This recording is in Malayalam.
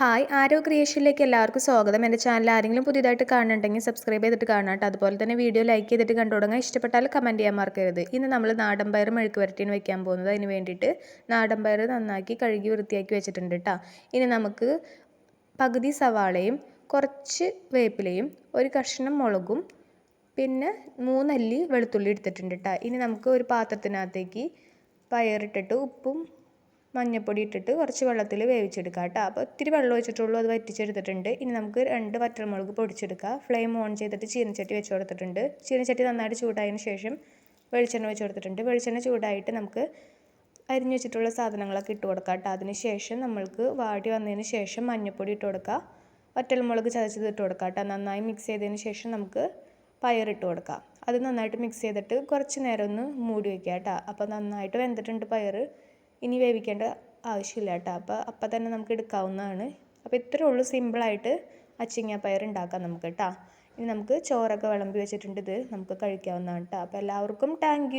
ഹായ് ആരോ ക്രിയേഷനിലേക്ക് എല്ലാവർക്കും സ്വാഗതം. എന്റെ ചാനൽ ആരെങ്കിലും പുതിയതായിട്ട് കാണുന്നുണ്ടെങ്കിൽ സബ്സ്ക്രൈബ് ചെയ്തിട്ട് കാണാം കേട്ടോ അതുപോലെ തന്നെ വീഡിയോ ലൈക്ക് ചെയ്തിട്ട് കണ്ടു തുടങ്ങാം. ഇഷ്ടപ്പെട്ടാൽ കമന്റ് ചെയ്യാൻ മറക്കരുത്. ഇന്ന് നമ്മൾ നാടൻ പയർ മെഴുക്ക് വരട്ടിന് വെക്കാൻ പോകുന്നത്. അതിന് വേണ്ടിയിട്ട് നാടൻ പയർ നന്നാക്കി കഴുകി വൃത്തിയാക്കി വെച്ചിട്ടുണ്ട് കേട്ടോ ഇനി നമുക്ക് പകുതി സവാളയും കുറച്ച് വേപ്പിലയും ഒരു കഷ്ണം മുളകും പിന്നെ മൂന്നല്ലി വെളുത്തുള്ളി എടുത്തിട്ടുണ്ട് കേട്ടോ ഇനി നമുക്ക് ഒരു പാത്രത്തിനകത്തേക്ക് പയറിട്ടിട്ട് ഉപ്പും മഞ്ഞൾപ്പൊടി ഇട്ടിട്ട് കുറച്ച് വെള്ളത്തിൽ വേവിച്ചെടുക്കുക കേട്ടോ. അപ്പോൾ ഒത്തിരി വെള്ളം ഒഴിച്ചിട്ടുള്ളൂ. അത് വറ്റിച്ചെടുത്തിട്ടുണ്ട്. ഇനി നമുക്ക് രണ്ട് വറ്റൽമുളക് പൊടിച്ചെടുക്കുക. ഫ്ലെയിം ഓൺ ചെയ്തിട്ട് ചീനച്ചട്ടി വെച്ച് കൊടുത്തിട്ടുണ്ട്. ചീനച്ചട്ടി നന്നായിട്ട് ചൂടായതിന് ശേഷം വെളിച്ചെണ്ണ വെച്ച് കൊടുത്തിട്ടുണ്ട്. വെളിച്ചെണ്ണ ചൂടായിട്ട് നമുക്ക് അരിഞ്ഞു വെച്ചിട്ടുള്ള സാധനങ്ങളൊക്കെ ഇട്ട് കൊടുക്കുക കേട്ടോ. അതിന് ശേഷം നമ്മൾക്ക് വാടി വന്നതിന് ശേഷം മഞ്ഞൾപ്പൊടി ഇട്ട് കൊടുക്കുക. വറ്റൽമുളക് ചതച്ചത് ഇട്ട് കൊടുക്കുക കേട്ടോ. നന്നായി മിക്സ് ചെയ്തതിന് ശേഷം നമുക്ക് പയറിട്ട് കൊടുക്കാം അത് നന്നായിട്ട് മിക്സ് ചെയ്തിട്ട് കുറച്ച് നേരം ഒന്ന് മൂടി വയ്ക്കുക കേട്ടോ. അപ്പോൾ നന്നായിട്ട് വെന്തിട്ടുണ്ട് പയർ. ഇനി വേവിക്കേണ്ട ആവശ്യമില്ല കേട്ടോ. അപ്പോൾ അപ്പം തന്നെ നമുക്ക് എടുക്കാവുന്നതാണ്. അപ്പോൾ ഇത്രയേ ഉള്ളൂ സിമ്പിളായിട്ട് അച്ചിങ്ങ പയർ ഉണ്ടാക്കാം നമുക്ക് കേട്ടോ. ഇനി നമുക്ക് ചോറൊക്കെ വിളമ്പി വെച്ചിട്ടുണ്ട് ഇത് നമുക്ക് കഴിക്കാവുന്നതാണ് കേട്ടോ. അപ്പോൾ എല്ലാവർക്കും താങ്ക്